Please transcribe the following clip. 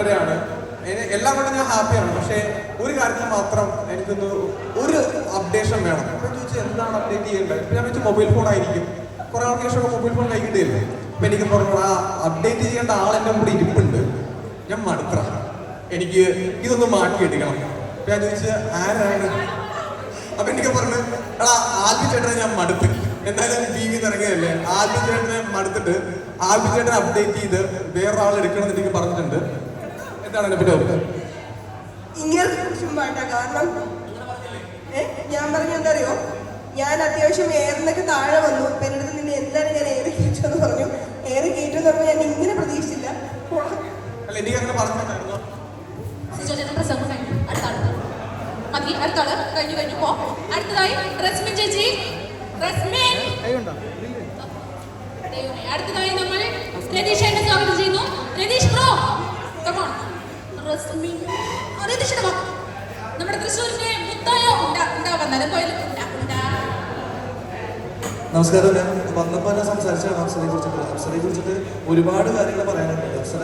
എന്നെ- എല്ലാം കൊണ്ടും ഞാൻ ഹാപ്പിയാണ് പക്ഷേ ഒരു കാര്യത്തിൽ മാത്രം എനിക്കൊന്ന് ഒരു അപ്ഡേഷൻ വേണം. അപ്പൊ ചോദിച്ചാൽ ചോദിച്ചു എന്താണ് അപ്ഡേറ്റ് ചെയ്യേണ്ടത്? ഞാൻ വെച്ചാൽ മൊബൈൽ ഫോൺ ആയിരിക്കും. കുറെ ആൾക്ക് ശേഷം മൊബൈൽ ഫോൺ കഴിക്കേണ്ടിയില്ലേ അപ്പൊ എനിക്ക് പറഞ്ഞു ആ അപ്ഡേറ്റ് ചെയ്യേണ്ട ആൾ എന്റെ കൂടെ ഇരിപ്പുണ്ട്. ഞാൻ മടുത്ര എനിക്ക് ഇതൊന്ന് മാറ്റിയെടുക്കണം അപ്പൊ ഞാൻ ചോദിച്ചു ആരാണ്? അപ്പൊ എനിക്ക് പറഞ്ഞു എടാ ആദ്യ ചേട്ടനെ ഞാൻ മടുത്ത്. എന്തായാലും ടി വി ഇറങ്ങിയതല്ലേ ആദ്യ ചേട്ടനെ മടുത്തിട്ട് ആദ്യ ചേട്ടനെ അപ്ഡേറ്റ് ചെയ്ത് വേറൊരാൾ എടുക്കണം എന്ന് എനിക്ക് പറഞ്ഞിട്ടുണ്ട്. എന്താണ് എന്നെ പറ്റി ഓർക്കുന്നത് വേണ്ട ചുമ്മാട്ടാ കാരണം ഞാൻ പറഞ്ഞ എന്താ അറിയോ ഞാൻ അത്യാവശ്യം എയറിനൊക്കെ താഴെ വന്നു. അപ്പൊ എന്റെ അടുത്ത് നിന്നെ എന്താണ് ഞാൻ ഏറെ കയറ്റു പറഞ്ഞു. എയർ കയറ്റു എന്ന് പറഞ്ഞാൽ ഞാൻ ഇങ്ങനെ പ്രതീക്ഷിച്ചില്ല. കഴിഞ്ഞു. കഴിഞ്ഞു പോ. അടുത്തതായി റസ്മിൻ ചേച്ചി. റസ്മിൻ. ദൈവമേ, അടുത്തതായി നമ്മൾ സ്വാഗതം ചെയ്യുന്നു രതീഷ് ബ്രോ കമോൺ റസ്മിൻ ആ, രതീഷിന്റെ വാ. നമ്മുടെ മുത്തായ നമസ്കാരം ഞാൻ വന്നപ്പോൾ സംസാരിച്ചാണ് അപ്സരയെ കുറിച്ചിട്ട്. അപ്സരയെ കുറിച്ചിട്ട് ഒരുപാട് കാര്യങ്ങൾ പറയാനുണ്ട്. അപ്സര